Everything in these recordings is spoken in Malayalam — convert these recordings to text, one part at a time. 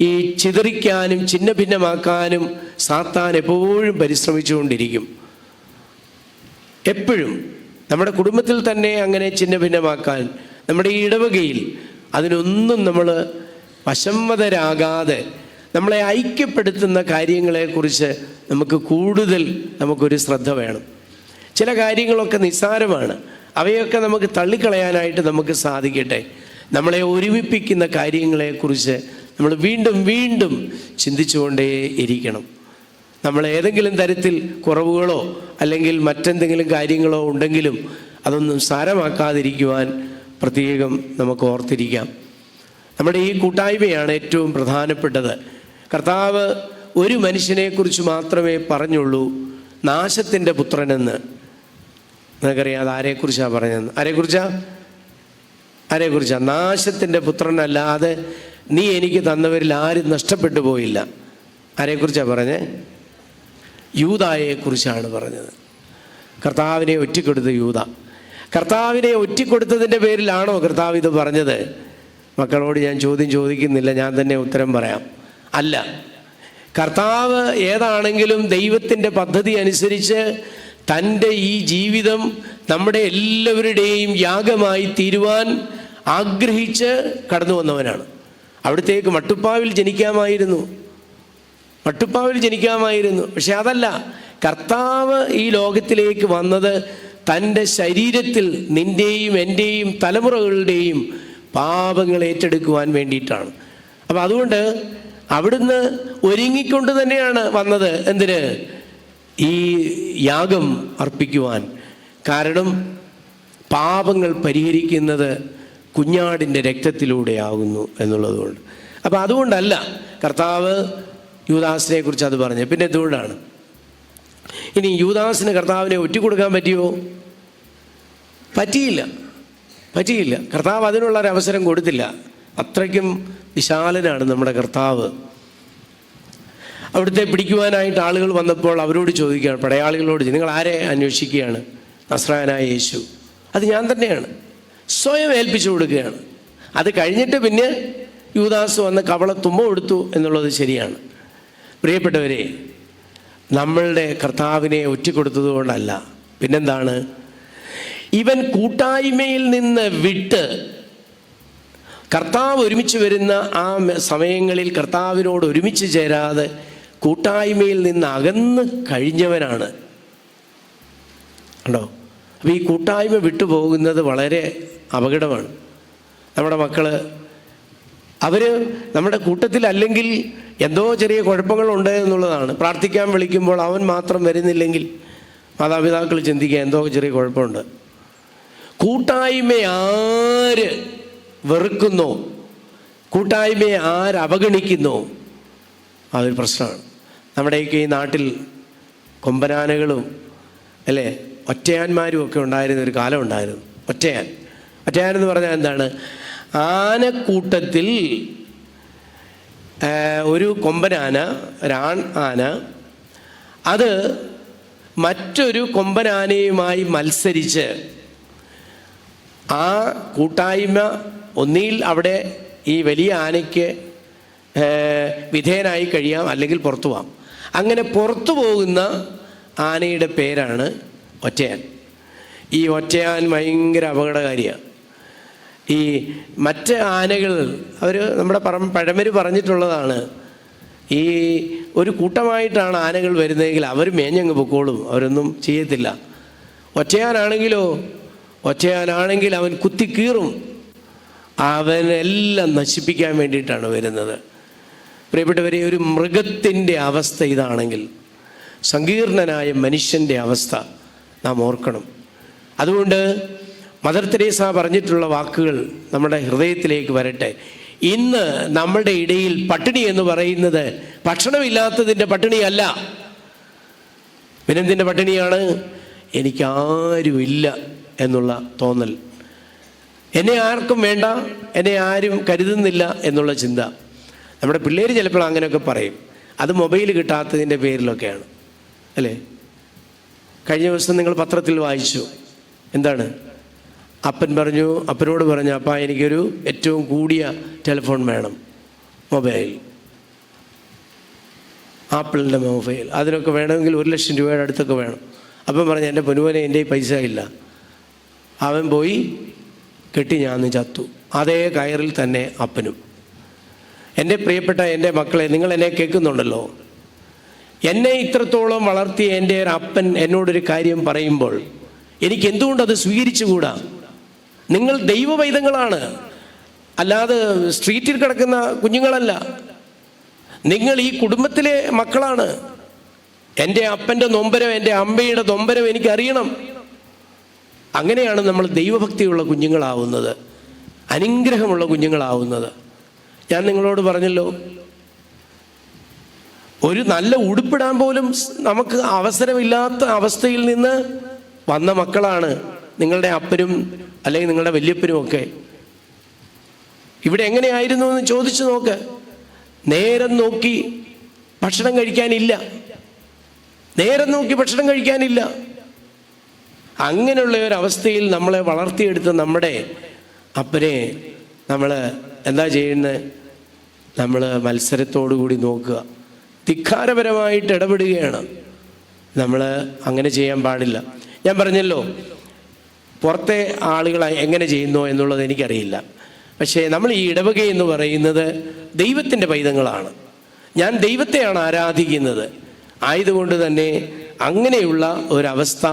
ഈ ചിതറിക്കാനും ചിന്ന ഭിന്നമാക്കാനും സാത്താൻ എപ്പോഴും പരിശ്രമിച്ചുകൊണ്ടിരിക്കും. എപ്പോഴും നമ്മുടെ കുടുംബത്തിൽ തന്നെ അങ്ങനെ ചിന്ന ഭിന്നമാക്കാൻ നമ്മുടെ ഈ ഇടവകയിൽ അതിനൊന്നും നമ്മൾ വശംവതരാകാതെ നമ്മളെ ഐക്യപ്പെടുത്തുന്ന കാര്യങ്ങളെക്കുറിച്ച് നമുക്ക് കൂടുതൽ നമുക്കൊരു ശ്രദ്ധ വേണം. ചില കാര്യങ്ങളൊക്കെ നിസ്സാരമാണ്. അവയൊക്കെ നമുക്ക് തള്ളിക്കളയാനായിട്ട് നമുക്ക് സാധിക്കട്ടെ. നമ്മളെ ഒരുമിപ്പിക്കുന്ന കാര്യങ്ങളെക്കുറിച്ച് നമ്മൾ വീണ്ടും വീണ്ടും ചിന്തിച്ചുകൊണ്ടേ ഇരിക്കണം. നമ്മൾ ഏതെങ്കിലും തരത്തിൽ കുറവുകളോ അല്ലെങ്കിൽ മറ്റെന്തെങ്കിലും കാര്യങ്ങളോ ഉണ്ടെങ്കിലും അതൊന്നും സാരമാക്കാതിരിക്കുവാൻ പ്രത്യേകം നമുക്ക് ഓർത്തിരിക്കാം. നമ്മുടെ ഈ കൂട്ടായ്മയാണ് ഏറ്റവും പ്രധാനപ്പെട്ടത്. കർത്താവ് ഒരു മനുഷ്യനെക്കുറിച്ച് മാത്രമേ പറഞ്ഞുള്ളൂ. നാശത്തിന്റെ പുത്രനെന്ന്. നിനക്കറിയാം അത് ആരെക്കുറിച്ചാണ് പറഞ്ഞത് ആരെക്കുറിച്ചാ? ആരെക്കുറിച്ചാണ് നാശത്തിന്റെ പുത്രനല്ലാതെ നീ എനിക്ക് തന്നവരിൽ ആരും നഷ്ടപ്പെട്ടു പോയില്ല. ആരെക്കുറിച്ചാണ് പറഞ്ഞേ? യൂതായെക്കുറിച്ചാണ് പറഞ്ഞത്. കർത്താവിനെ ഒറ്റിക്കൊടുത്ത യൂത. കർത്താവിനെ ഒറ്റിക്കൊടുത്തതിന്റെ പേരിലാണോ കർത്താവ് ഇത് പറഞ്ഞത്? മക്കളോട് ഞാൻ ചോദ്യം ചോദിക്കുന്നില്ല ഞാൻ തന്നെ ഉത്തരം പറയാം. അല്ല. കർത്താവ് ഏതാണെങ്കിലും ദൈവത്തിന്റെ പദ്ധതി അനുസരിച്ച് തന്റെ ഈ ജീവിതം നമ്മുടെ എല്ലാവരുടെയും യാഗമായി തീരുവാൻ ആഗ്രഹിച്ച് കടന്നു വന്നവനാണ് അവിടത്തേക്ക് മട്ടുപ്പാവിൽ ജനിക്കാമായിരുന്നു. മട്ടുപ്പാവിൽ ജനിക്കാമായിരുന്നു. പക്ഷെ അതല്ല കർത്താവ് ഈ ലോകത്തിലേക്ക് വന്നത് തന്റെ ശരീരത്തിൽ നിന്റെയും എന്റെയും തലമുറകളുടെയും പാപങ്ങൾ ഏറ്റെടുക്കുവാൻ വേണ്ടിയിട്ടാണ്. അപ്പം അതുകൊണ്ട് അവിടുന്ന് ഒരുങ്ങിക്കൊണ്ട് തന്നെയാണ് വന്നത്. എന്തിന്? ഈ യാഗം അർപ്പിക്കുവാൻ. കാരണം പാപങ്ങൾ പരിഹരിക്കുന്നത് കുഞ്ഞാടിന്റെ രക്തത്തിലൂടെയാകുന്നു എന്നുള്ളതുകൊണ്ട്. അപ്പോൾ അതുകൊണ്ടല്ല കർത്താവ് യൂദാസിനെ കുറിച്ച് അത് പറഞ്ഞു പിന്നെ എന്തുകൊണ്ടാണ് ഇനി യൂദാസിന് കർത്താവിനെ ഒറ്റിക്കൊടുക്കാൻ പറ്റിയോ? പറ്റിയില്ല. പറ്റിയില്ല. കർത്താവ് അതിനുള്ള ഒരു അവസരം കൊടുത്തില്ല. അത്രയ്ക്കും വിശാലനാണ് നമ്മുടെ കർത്താവ്. അവിടുത്തെ പിടിക്കുവാനായിട്ട് ആളുകൾ വന്നപ്പോൾ അവരോട് ചോദിക്കുകയാണ് പടയാളികളോട് നിങ്ങൾ ആരെ അന്വേഷിക്കുകയാണ്? നസ്രാനായ യേശു. അത് ഞാൻ തന്നെയാണ്. സ്വയം ഏൽപ്പിച്ചു കൊടുക്കുകയാണ്. അത് കഴിഞ്ഞിട്ട് പിന്നെ യൂദാസ് വന്ന് കവള തുമ്പ കൊടുത്തു എന്നുള്ളത് ശരിയാണ്. പ്രിയപ്പെട്ടവരെ നമ്മളുടെ കർത്താവിനെ ഒറ്റിക്കൊടുത്തത് കൊടുത്തതുകൊണ്ടല്ല പിന്നെന്താണ്? ഇവൻ കൂട്ടായ്മയിൽ നിന്ന് വിട്ട് കർത്താവ് ഒരുമിച്ച് വരുന്ന ആ സമയങ്ങളിൽ കർത്താവിനോട് ഒരുമിച്ച് ചേരാതെ കൂട്ടായ്മയിൽ നിന്ന് അകന്ന് കഴിഞ്ഞവനാണ്. കണ്ടോ? അപ്പോൾ ഈ കൂട്ടായ്മ വിട്ടുപോകുന്നത് വളരെ അപകടമാണ്. നമ്മുടെ മക്കൾ അവർ നമ്മുടെ കൂട്ടത്തിലല്ലെങ്കിൽ എന്തോ ചെറിയ കുഴപ്പങ്ങളുണ്ട് എന്നുള്ളതാണ്. പ്രാർത്ഥിക്കാൻ വിളിക്കുമ്പോൾ അവൻ മാത്രം വരുന്നില്ലെങ്കിൽ മാതാപിതാക്കൾ ചിന്തിക്കുക എന്തോ ചെറിയ കുഴപ്പമുണ്ട്. കൂട്ടായ്മ ആര് വെറുക്കുന്നോ? കൂട്ടായ്മയെ ആര് അവഗണിക്കുന്നോ? അതൊരു പ്രശ്നമാണ്. നമ്മുടെയൊക്കെ ഈ നാട്ടിൽ കൊമ്പനാനകളും അല്ലേ? ഒറ്റയാന്മാരും ഒക്കെ ഉണ്ടായിരുന്ന ഒരു കാലം ഉണ്ടായിരുന്നു. ഒറ്റയാൻ. ഒറ്റയാൻ എന്ന് പറഞ്ഞാൽ എന്താണ്? ആനക്കൂട്ടത്തിൽ ഒരു കൊമ്പനാന ഒരാൺ ആന അത് മറ്റൊരു കൊമ്പനാനയുമായി മത്സരിച്ച് ആ കൂട്ടായ്മ ഒന്നിയിൽ അവിടെ ഈ വലിയ ആനയ്ക്ക് വിധേയനായി കഴിയാം അല്ലെങ്കിൽ പുറത്തു പോകാം അങ്ങനെ പുറത്തു പോകുന്ന ആനയുടെ പേരാണ് ഒറ്റയാൻ. ഈ ഒറ്റയാൻ ഭയങ്കര അപകടകാരിയാണ് ഈ മറ്റ് ആനകൾ അവർ നമ്മുടെ പറ പഴമര് പറഞ്ഞിട്ടുള്ളതാണ്. ഈ ഒരു കൂട്ടമായിട്ടാണ് ആനകൾ വരുന്നതെങ്കിൽ അവർ മേഞ്ഞങ്ങ് പൊക്കോളും അവരൊന്നും ചെയ്യത്തില്ല. ഒറ്റയാനാണെങ്കിലോ ഒറ്റയാനാണെങ്കിൽ അവൻ കുത്തിക്കീറും. അവനെല്ലാം നശിപ്പിക്കാൻ വേണ്ടിയിട്ടാണ് വരുന്നത്. പ്രിയപ്പെട്ടവരെ ഒരു മൃഗത്തിന്റെ അവസ്ഥ ഇതാണെങ്കിൽ സങ്കീർണനായ മനുഷ്യന്റെ അവസ്ഥ. നാം ഓർക്കണം. അതുകൊണ്ട് മദർ തെരേസ പറഞ്ഞിട്ടുള്ള വാക്കുകൾ നമ്മുടെ ഹൃദയത്തിലേക്ക് വരട്ടെ. ഇന്ന് നമ്മുടെ ഇടയിൽ പട്ടിണി എന്ന് പറയുന്നത് ഭക്ഷണമില്ലാത്തതിന്റെ പട്ടിണിയല്ല. പിന്നെന്തിന്റെ പട്ടിണിയാണ്? എനിക്കാരുമില്ല എന്നുള്ള തോന്നൽ. എന്നെ ആർക്കും വേണ്ട എന്നെ ആരും കരുതുന്നില്ല എന്നുള്ള ചിന്ത. നമ്മുടെ പിള്ളേർ ചിലപ്പോൾ അങ്ങനെയൊക്കെ പറയും. അത് മൊബൈൽ കിട്ടാത്തതിന്റെ പേരിലൊക്കെയാണ്. അല്ലേ? കഴിഞ്ഞ ദിവസം നിങ്ങൾ പത്രത്തിൽ വായിച്ചു. എന്താണ്? അപ്പൻ പറഞ്ഞു അപ്പനോട് പറഞ്ഞു അപ്പ എനിക്കൊരു ഏറ്റവും കൂടിയ ടെലിഫോൺ വേണം മൊബൈൽ. ആപ്പിളിന്റെ മൊബൈൽ. അതിനൊക്കെ വേണമെങ്കിൽ ഒരു ലക്ഷം രൂപയുടെ അടുത്തൊക്കെ വേണം. അപ്പം പറഞ്ഞു എന്റെ പൊന്നുപോലെ എന്റെ പൈസ ഇല്ല. അവൻ പോയി കെട്ടി ഞാൻ ചത്തു. അതേ കയറിൽ തന്നെ അപ്പനും. എന്റെ പ്രിയപ്പെട്ട എന്റെ മക്കളെ നിങ്ങൾ എന്നെ കേൾക്കുന്നുണ്ടല്ലോ? എന്നെ ഇത്രത്തോളം വളർത്തിയ എന്റെ ഒരു അപ്പൻ എന്നോടൊരു കാര്യം പറയുമ്പോൾ എനിക്ക് എന്തുകൊണ്ട് അത് സ്വീകരിച്ചുകൂടാ? നിങ്ങൾ ദൈവവൈദങ്ങളാണ് അല്ലാതെ സ്ട്രീറ്റിൽ കിടക്കുന്ന കുഞ്ഞുങ്ങളല്ല. നിങ്ങൾ ഈ കുടുംബത്തിലെ മക്കളാണ്. എന്റെ അപ്പന്റെ നൊമ്പരം എന്റെ അമ്മയുടെ നൊമ്പരം എനിക്കറിയണം. അങ്ങനെയാണ് നമ്മൾ ദൈവഭക്തിയുള്ള കുഞ്ഞുങ്ങളാവുന്നത്. അനുഗ്രഹമുള്ള കുഞ്ഞുങ്ങളാവുന്നത്. ഞാൻ നിങ്ങളോട് പറഞ്ഞല്ലോ ഒരു നല്ല ഉടുപ്പിടാൻ പോലും നമുക്ക് അവസരമില്ലാത്ത അവസ്ഥയിൽ നിന്ന് വന്ന മക്കളാണ് നിങ്ങളുടെ അപ്പനും അല്ലെങ്കിൽ നിങ്ങളുടെ വല്യപ്പനും ഒക്കെ. ഇവിടെ എങ്ങനെയായിരുന്നു എന്ന് ചോദിച്ചു നോക്ക്. നേരം നോക്കി ഭക്ഷണം കഴിക്കാനില്ല. നേരം നോക്കി ഭക്ഷണം കഴിക്കാനില്ല. അങ്ങനെയുള്ള ഒരു അവസ്ഥയിൽ നമ്മളെ വളർത്തിയെടുത്ത നമ്മുടെ അപ്പനെ നമ്മൾ എന്താ ചെയ്യുന്നത് നമ്മൾ മത്സരത്തോടു കൂടി നോക്കുക. ധിക്കാരപരമായിട്ട് ഇടപെടുകയാണ്. നമ്മൾ അങ്ങനെ ചെയ്യാൻ പാടില്ല. ഞാൻ പറഞ്ഞല്ലോ പുറത്തെ ആളുകൾ എങ്ങനെ ചെയ്യുന്നു എന്നുള്ളത് എനിക്കറിയില്ല. പക്ഷേ നമ്മൾ ഈ ഇടവക എന്ന് പറയുന്നത് ദൈവത്തിന്റെ പൈതങ്ങളാണ്. ഞാൻ ദൈവത്തെയാണ് ആരാധിക്കുന്നത്. ആയതുകൊണ്ട് തന്നെ അങ്ങനെയുള്ള ഒരവസ്ഥ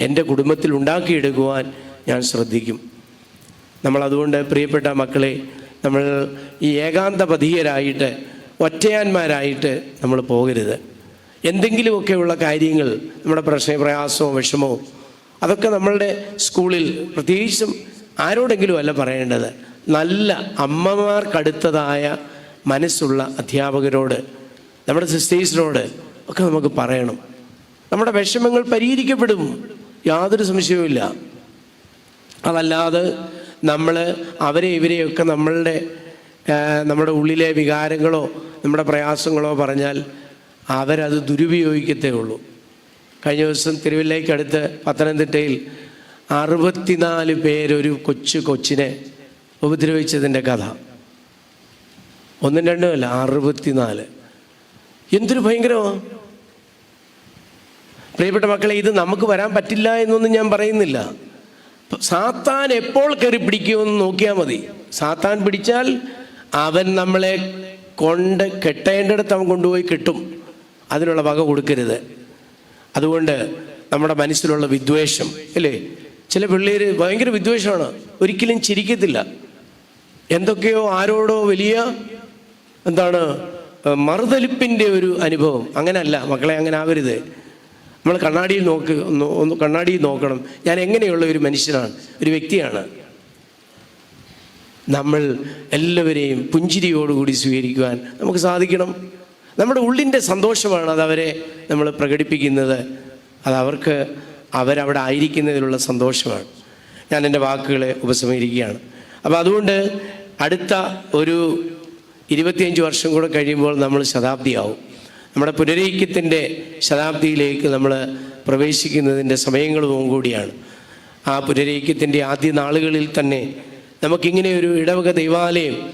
എന്റെ കുടുംബത്തിൽ ഉണ്ടാക്കിയെടുക്കുവാൻ ഞാൻ ശ്രദ്ധിക്കും. നമ്മൾ അതുകൊണ്ട് പ്രിയപ്പെട്ട മക്കളെ നമ്മൾ ഈ ഏകാന്തപതീയരായിട്ട് ഒറ്റയാന്മാരായിട്ട് നമ്മൾ പോകരുത്. എന്തെങ്കിലുമൊക്കെയുള്ള കാര്യങ്ങൾ നമ്മുടെ പ്രശ്ന പ്രയാസമോ വിഷമോ അതൊക്കെ നമ്മളുടെ സ്കൂളിൽ പ്രത്യേകിച്ചും ആരോടെങ്കിലും അല്ല പറയേണ്ടത്. നല്ല അമ്മമാർക്കടുത്തതായ മനസ്സുള്ള അധ്യാപകരോട് നമ്മുടെ സിസ്റ്റേഴ്സിനോട് ഒക്കെ നമുക്ക് പറയണം. നമ്മുടെ വിഷമങ്ങൾ പരിഹരിക്കപ്പെടും. യാതൊരു സംശയവുമില്ല അതല്ലാതെ നമ്മൾ അവരെ ഇവരെയൊക്കെ നമ്മളുടെ നമ്മുടെ ഉള്ളിലെ വികാരങ്ങളോ നമ്മുടെ പ്രയാസങ്ങളോ പറഞ്ഞാൽ അവരത് ദുരുപയോഗിക്കത്തേ ഉള്ളൂ. കഴിഞ്ഞ ദിവസം തിരുവല്ലയ്ക്കടുത്ത് പത്തനംതിട്ടയിൽ അറുപത്തിനാല് പേരൊരു കൊച്ചു കൊച്ചിനെ ഉപദ്രവിച്ചതിന്റെ കഥ. ഒന്നും രണ്ടും അല്ല അറുപത്തിനാല്. എന്തൊരു ഭയങ്കരമാണ് പ്രിയപ്പെട്ട മക്കളെ ഇത് നമുക്ക് വരാൻ പറ്റില്ല എന്നൊന്നും ഞാൻ പറയുന്നില്ല. സാത്താൻ എപ്പോൾ കയറി പിടിക്കുമെന്ന് നോക്കിയാൽ മതി. സാത്താൻ പിടിച്ചാൽ അവൻ നമ്മളെ കൊണ്ട് കെട്ടേണ്ടടുത്ത് അവൻ കൊണ്ടുപോയി കിട്ടും. അതിനുള്ള വക കൊടുക്കരുത്. അതുകൊണ്ട് നമ്മുടെ മനസ്സിലുള്ള വിദ്വേഷം അല്ലേ? ചില പിള്ളേർ ഭയങ്കര വിദ്വേഷമാണ്. ഒരിക്കലും ചിരിക്കത്തില്ല. എന്തൊക്കെയോ ആരോടോ വലിയ എന്താണ് മറുതലിപ്പിന്റെ ഒരു അനുഭവം. അങ്ങനല്ല മക്കളെ അങ്ങനെ ആവരുത്. നമ്മൾ കണ്ണാടിയിൽ നോക്ക് കണ്ണാടിയിൽ നോക്കണം. ഞാൻ എങ്ങനെയുള്ള ഒരു മനുഷ്യനാണ് ഒരു വ്യക്തിയാണ്. നമ്മൾ എല്ലാവരെയും പുഞ്ചിരിയോടുകൂടി സ്വീകരിക്കുവാൻ നമുക്ക് സാധിക്കണം. നമ്മുടെ ഉള്ളിന്റെ സന്തോഷമാണ് അത് അവരെ നമ്മൾ പ്രകടിപ്പിക്കുന്നത്. അത് അവർക്ക് അവരവിടെ ആയിരിക്കുന്നതിലുള്ള സന്തോഷമാണ്. ഞാൻ എന്റെ വാക്കുകളെ ഉപസംഹരിക്കുകയാണ്. അപ്പോൾ അതുകൊണ്ട് അടുത്ത ഒരു ഇരുപത്തിയഞ്ച് വർഷം കൂടെ കഴിയുമ്പോൾ നമ്മൾ ശതാബ്ദിയാവും. നമ്മുടെ പുനരൈക്യത്തിന്റെ ശതാബ്ദിയിലേക്ക് നമ്മൾ പ്രവേശിക്കുന്നതിന്റെ സമയങ്ങളും കൂടിയാണ്. ആ പുനരൈക്യത്തിന്റെ ആദ്യ നാളുകളിൽ തന്നെ നമുക്കിങ്ങനെ ഒരു ഇടവക ദൈവാലയം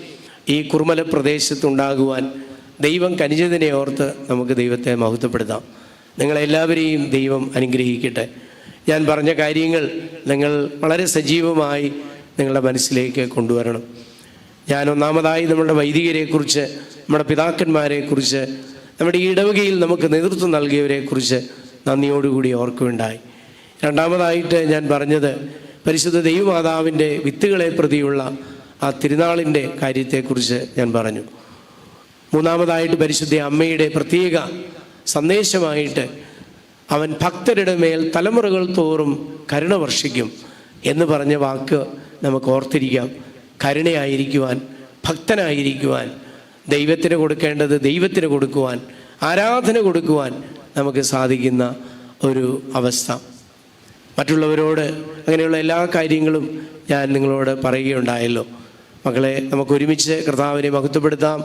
ഈ കുർമല പ്രദേശത്തുണ്ടാകുവാൻ ദൈവം കനിഞ്ഞതിനെ ഓർത്ത് നമുക്ക് ദൈവത്തെ മഹത്വപ്പെടുത്താം. നിങ്ങളെല്ലാവരെയും ദൈവം അനുഗ്രഹിക്കട്ടെ. ഞാൻ പറഞ്ഞ കാര്യങ്ങൾ നിങ്ങൾ വളരെ സജീവമായി നിങ്ങളുടെ മനസ്സിലേക്ക് കൊണ്ടുവരണം. ഞാൻ ഒന്നാമതായി നമ്മുടെ വൈദികരെക്കുറിച്ച് നമ്മുടെ പിതാക്കന്മാരെക്കുറിച്ച് നമ്മുടെ ഈ ഇടവകയിൽ നമുക്ക് നേതൃത്വം നൽകിയവരെക്കുറിച്ച് നന്ദിയോടുകൂടി ഓർക്കുകയുണ്ടായി രണ്ടാമതായിട്ട് ഞാൻ പറഞ്ഞത് പരിശുദ്ധ ദൈവമാതാവിന്റെ വിത്തുകളെ പ്രതിയുള്ള ആ തിരുനാളിന്റെ കാര്യത്തെക്കുറിച്ച് ഞാൻ പറഞ്ഞു. മൂന്നാമതായിട്ട് പരിശുദ്ധ അമ്മയുടെ പ്രത്യേക സന്ദേശമായിട്ട് അവൻ ഭക്തരുടെ മേൽ തലമുറകൾ തോറും കരുണ വർഷിക്കും എന്ന് പറഞ്ഞ വാക്ക് നമുക്ക് ഓർത്തിരിക്കാം. കരുണയായിരിക്കുവാൻ ഭക്തനായിരിക്കുവാൻ ദൈവത്തിന് കൊടുക്കേണ്ടത് ദൈവത്തിന് കൊടുക്കുവാൻ ആരാധന കൊടുക്കുവാൻ നമുക്ക് സാധിക്കുന്ന ഒരു അവസ്ഥ. മറ്റുള്ളവരോട് അങ്ങനെയുള്ള എല്ലാ കാര്യങ്ങളും ഞാൻ നിങ്ങളോട് പറയുകയുണ്ടായല്ലോ. മക്കളെ നമുക്ക് ഒരുമിച്ച് കർത്താവിനെ മഹത്വപ്പെടുത്താം.